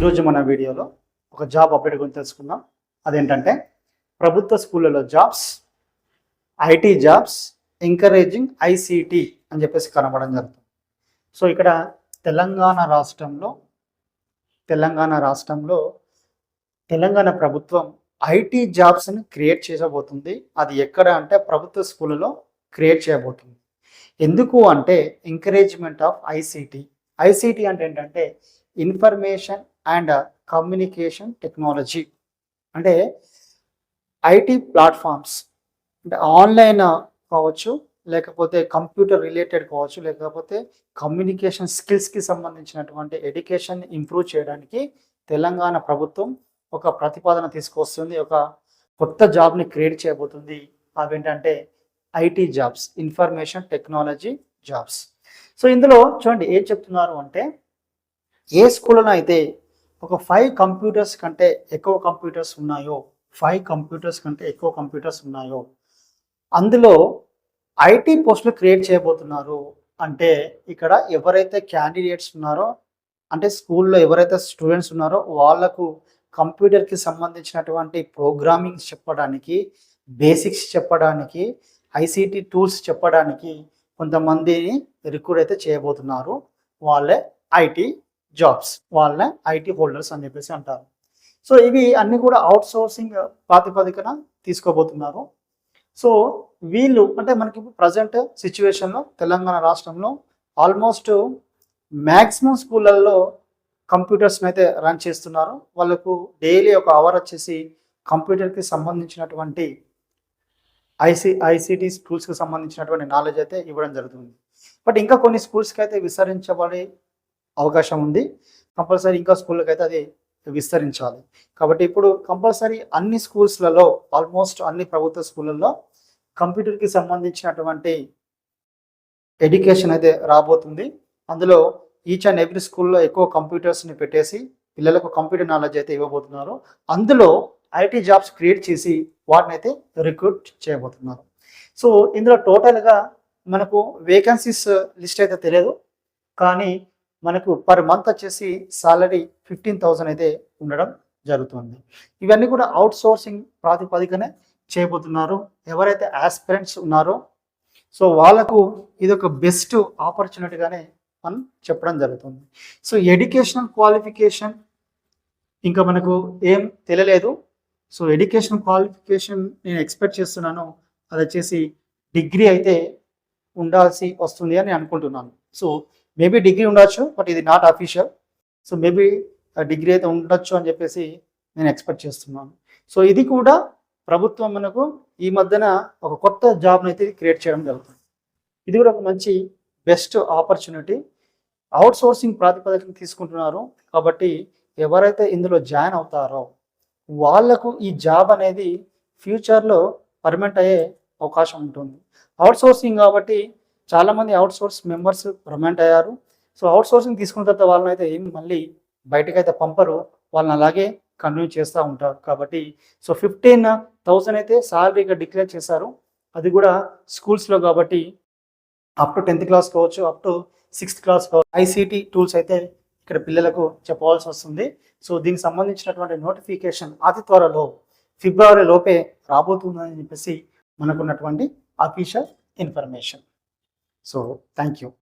ఈరోజు మన వీడియోలో ఒక జాబ్ అప్డేట్ గురించి తెలుసుకుందాం. అదేంటంటే ప్రభుత్వ స్కూళ్ళలో jobs IT jobs encouraging ICT అని చెప్పేసి కనబడడం జరుగుతుంది. సో ఇక్కడ తెలంగాణ రాష్ట్రంలో తెలంగాణ రాష్ట్రంలో తెలంగాణ ప్రభుత్వం ఐటీ జాబ్స్ని క్రియేట్ చేయబోతుంది అది ఎక్కడ అంటే ప్రభుత్వ స్కూళ్ళలో క్రియేట్ చేయబోతుంది. ఎందుకు అంటే ఎంకరేజ్మెంట్ ఆఫ్ ఐసిటి ఐసిటి అంటే ఏంటంటే ఇన్ఫర్మేషన్ అండ్ కమ్యూనికేషన్ టెక్నాలజీ. అంటే ఐటీ ప్లాట్ఫామ్స్ అంటే ఆన్లైన్ కావచ్చు లేకపోతే కంప్యూటర్ రిలేటెడ్ కావచ్చు లేకపోతే కమ్యూనికేషన్ స్కిల్స్కి సంబంధించినటువంటి ఎడ్యుకేషన్ ఇంప్రూవ్ చేయడానికి తెలంగాణ ప్రభుత్వం ఒక ప్రతిపాదన తీసుకొస్తుంది. ఒక కొత్త జాబ్ని క్రియేట్ చేయబోతుంది. అవేంటంటే IT jobs information technology jobs. So ఇందులో చూడండి ఏం చెప్తున్నారు అంటే ఏ స్కూల్లో అయితే ఒక ఫైవ్ కంప్యూటర్స్ కంటే ఎక్కువ కంప్యూటర్స్ ఉన్నాయో ఫైవ్ కంప్యూటర్స్ కంటే ఎక్కువ కంప్యూటర్స్ ఉన్నాయో అందులో ఐటీ పోస్టులు క్రియేట్ చేయబోతున్నారు. అంటే ఇక్కడ ఎవరైతే క్యాండిడేట్స్ ఉన్నారో అంటే స్కూల్లో ఎవరైతే స్టూడెంట్స్ ఉన్నారో వాళ్ళకు కంప్యూటర్కి సంబంధించినటువంటి ప్రోగ్రామింగ్ చెప్పడానికి బేసిక్స్ చెప్పడానికి ఐసీటీ టూల్స్ చెప్పడానికి కొంతమందిని రిక్రూట్ అయితే చేయబోతున్నారు. వాళ్ళే ఐటీ జాబ్స్ వాళ్ళనే ఐటీ హోల్డర్స్ అని చెప్పేసి అంటారు. సో ఇవి అన్ని కూడా అవుట్ సోర్సింగ్ uh, ప్రాతిపదికన తీసుకోబోతున్నారు. సో వీళ్ళు అంటే మనకి ప్రజెంట్ సిచ్యువేషన్లో తెలంగాణ రాష్ట్రంలో ఆల్మోస్ట్ మ్యాక్సిమం స్కూళ్ళల్లో కంప్యూటర్స్ని అయితే రన్ చేస్తున్నారు. వాళ్ళకు డైలీ ఒక అవర్ వచ్చేసి కంప్యూటర్కి సంబంధించినటువంటి ఐసి ఐసిటి స్కూల్స్కి సంబంధించినటువంటి నాలెడ్జ్ అయితే ఇవ్వడం జరుగుతుంది. బట్ ఇంకా కొన్ని స్కూల్స్కి అయితే విస్తరించబడి అవకాశం ఉంది. కంపల్సరీ ఇంకా స్కూళ్ళకి అయితే అది విస్తరించాలి. కాబట్టి ఇప్పుడు కంపల్సరీ అన్ని స్కూల్స్లలో ఆల్మోస్ట్ అన్ని ప్రభుత్వ స్కూళ్ళల్లో కంప్యూటర్కి సంబంధించినటువంటి ఎడ్యుకేషన్ అయితే రాబోతుంది. అందులో ఈచ్ అండ్ ఎవ్రీ స్కూల్లో ఎక్కువ కంప్యూటర్స్ని పెట్టేసి పిల్లలకు కంప్యూటర్ నాలెడ్జ్ అయితే ఇవ్వబోతున్నారు. అందులో ఐటీ జాబ్స్ క్రియేట్ చేసి వాటిని అయితే రిక్రూట్ చేయబోతున్నారు. సో ఇందులో టోటల్గా మనకు వేకెన్సీస్ లిస్ట్ అయితే తెలియదు. కానీ మనకు పర్ మంత్ వచ్చేసి సాలరీ ఫిఫ్టీన్ థౌసండ్ అయితే ఉండడం జరుగుతుంది. ఇవన్నీ కూడా అవుట్ సోర్సింగ్ ప్రాతిపదికనే చేయబోతున్నారు. ఎవరైతే ఆస్పిరెంట్స్ ఉన్నారో సో వాళ్ళకు ఇది ఒక బెస్ట్ ఆపర్చునిటీగానే మనం చెప్పడం జరుగుతుంది. సో ఎడ్యుకేషనల్ క్వాలిఫికేషన్ ఇంకా మనకు ఏం తెలియలేదు. సో ఎడ్యుకేషన్ క్వాలిఫికేషన్ నేను ఎక్స్పెక్ట్ చేస్తున్నాను. అది వచ్చేసి డిగ్రీ అయితే ఉండాల్సి వస్తుంది అని అనుకుంటున్నాను. సో మేబీ డిగ్రీ ఉండొచ్చు బట్ ఇది not official so maybe degree అయితే ఉండొచ్చు అని చెప్పేసి నేను ఎక్స్పెక్ట్ చేస్తున్నాను. సో ఇది కూడా ప్రభుత్వం మనకు ఈ మధ్యన ఒక కొత్త జాబ్ని అయితే క్రియేట్ చేయడం జరుగుతుంది. ఇది కూడా ఒక మంచి బెస్ట్ ఆపర్చునిటీ. అవుట్ సోర్సింగ్ ప్రాతిపదికన తీసుకుంటున్నారు. కాబట్టి ఎవరైతే ఇందులో జాయిన్ అవుతారో వాళ్ళకు ఈ జాబ్ అనేది ఫ్యూచర్లో పర్మనెంట్ అయ్యే అవకాశం ఉంటుంది. అవుట్ సోర్సింగ్ కాబట్టి చాలామంది అవుట్ సోర్స్ మెంబర్స్ పర్మనెంట్ అయ్యారు. సో అవుట్ సోర్సింగ్ తీసుకున్న తర్వాత వాళ్ళని అయితే ఏం మళ్ళీ బయటకైతే పంపరు. వాళ్ళని అలాగే కంటిన్యూ చేస్తూ ఉంటారు. కాబట్టి సో ఫిఫ్టీన్ థౌసండ్ అయితే సాలరీగా డిక్లేర్ చేశారు. అది కూడా స్కూల్స్లో కాబట్టి అప్ టు టెన్త్ క్లాస్ కావచ్చు అప్ టు సిక్స్త్ క్లాస్ కావచ్చు. ఐసీటీ టూల్స్ అయితే ఇక్కడ పిల్లలకు చెప్పవలసి వస్తుంది. సో దీనికి సంబంధించినటువంటి నోటిఫికేషన్ అతి త్వరలో ఫిబ్రవరి లోపే రాబోతుందని చెప్పేసి మనకున్నటువంటి official information So thank you.